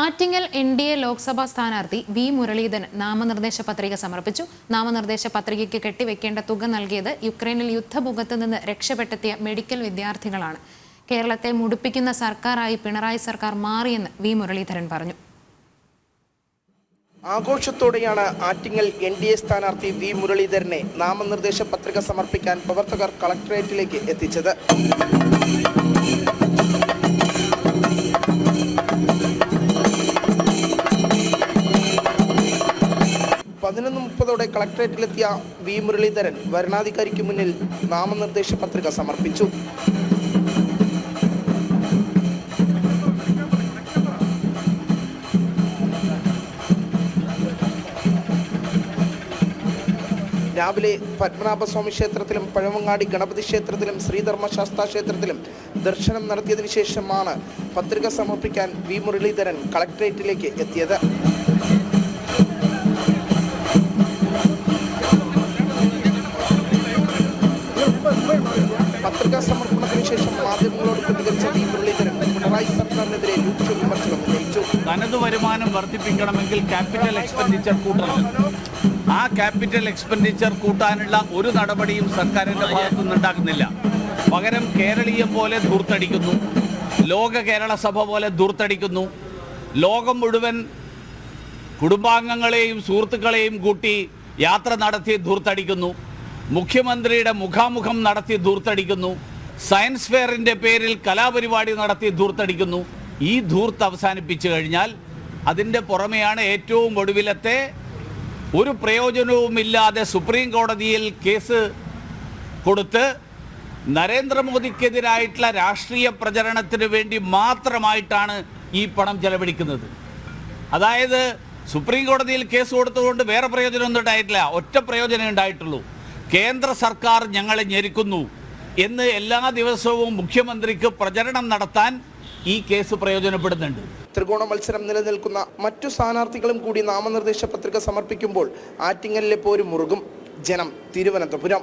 Attingal N D A Lok Sabha സ്ഥാനാർത്ഥി V Muraleedharan നാമനിർദ്ദേശ പത്രിക സമർപ്പിച്ചു. നാമനിർദ്ദേശ പത്രികയ്ക്ക് കെട്ടിവെക്കേണ്ട തുക നൽകിയത് യുക്രൈനിൽ യുദ്ധമുഖത്ത് നിന്ന് രക്ഷപ്പെട്ടെത്തിയ മെഡിക്കൽ വിദ്യാർത്ഥികളാണ്. കേരളത്തെ മുടിപ്പിക്കുന്ന സർക്കാരായി പിണറായി സർക്കാർ മാറിയെന്ന് വി മുരളീധരൻ പറഞ്ഞു. ആഘോഷത്തോടെയാണ് ആറ്റിങ്ങൽ എൻ ഡി എ സ്ഥാനാർത്ഥി വി മുരളീധരനെ നാമനിർദ്ദേശ പത്രിക സമർപ്പിക്കാൻ പ്രവർത്തകർ കളക്ടറേറ്റിലേക്ക് എത്തിച്ചത്. പതിനൊന്ന് മുപ്പതോടെ കളക്ടറേറ്റിലെത്തിയ വി. മുരളീധരൻ വരണാധികാരിക്ക് മുന്നിൽ നാമനിർദ്ദേശ പത്രിക സമർപ്പിച്ചു. രാവിലെ പത്മനാഭസ്വാമി ക്ഷേത്രത്തിലും പഴവങ്ങാടി ഗണപതി ക്ഷേത്രത്തിലും ശ്രീധർമ്മശാസ്താ ക്ഷേത്രത്തിലും ദർശനം നടത്തിയതിനു ശേഷമാണ് പത്രിക സമർപ്പിക്കാൻ വി. മുരളീധരൻ കളക്ടറേറ്റിലേക്ക് എത്തിയത്. പത്രികാ സമർപ്പണത്തിന് ശേഷം മാധ്യമങ്ങളോട് പ്രതികരിച്ച വി മുരളീധരൻ പിണറായി സർക്കാരിനെതിരെ രൂക്ഷ വിമർശനം ഉന്നയിച്ചു. തനത് വരുമാനം വർദ്ധിപ്പിക്കണമെങ്കിൽ ക്യാപിറ്റൽ എക്സ്പെൻഡിച്ചർ കൂട്ടണം ആ ക്യാപിറ്റൽ എക്സ്പെൻഡിച്ചർ കൂട്ടാനുള്ള ഒരു നടപടിയും സർക്കാരിന്റെ ഭാഗത്തു നിന്നുണ്ടാക്കുന്നില്ല പകരം കേരളീയം പോലെ ധൂർത്തടിക്കുന്നു. ലോക കേരള സഭ പോലെ ധൂർത്തടിക്കുന്നു. ലോകം മുഴുവൻ കുടുംബാംഗങ്ങളെയും സുഹൃത്തുക്കളെയും കൂട്ടി യാത്ര നടത്തി ധൂർത്തടിക്കുന്നു. മുഖ്യമന്ത്രിയുടെ മുഖാമുഖം നടത്തി ധൂർത്തടിക്കുന്നു. സയൻസ് ഫെയറിന്റെ പേരിൽ കലാപരിപാടി നടത്തി ധൂർത്തടിക്കുന്നു. ഈ ധൂർത്ത് അവസാനിപ്പിച്ചു കഴിഞ്ഞാൽ അതിന്റെ പുറമെയാണ് ഏറ്റവും ഒടുവിലത്തെ ഒരു പ്രയോജനവുമില്ലാതെ സുപ്രീം കോടതിയിൽ കേസ് കൊടുത്ത് നരേന്ദ്രമോദിക്കെതിരായിട്ടുള്ള രാഷ്ട്രീയ പ്രചരണത്തിന് വേണ്ടി മാത്രമായിട്ടാണ് ഈ പണം ചെലവഴിക്കുന്നത്. അതായത് സുപ്രീം കോടതിയിൽ കേസ് കൊടുത്തുകൊണ്ട് വേറെ പ്രയോജനമൊന്നും ഉണ്ടായിട്ടില്ല. ഒറ്റ പ്രയോജനം ഉണ്ടായിട്ടുള്ളൂ. കേന്ദ്ര സർക്കാർ ഞങ്ങളെ ഞെരുക്കുന്നു എന്ന് എല്ലാ ദിവസവും മുഖ്യമന്ത്രിക്ക് പ്രചരണം നടത്താൻ ഈ കേസ് പ്രയോജനപ്പെടുന്നുണ്ട്. ത്രികോണ മത്സരം നിലനിൽക്കുന്ന മറ്റു സ്ഥാനാർത്ഥികളും കൂടി നാമനിർദ്ദേശ പത്രിക സമർപ്പിക്കുമ്പോൾ ആറ്റിങ്ങലിലെ പോരും മുറുകും. ജനം തിരുവനന്തപുരം.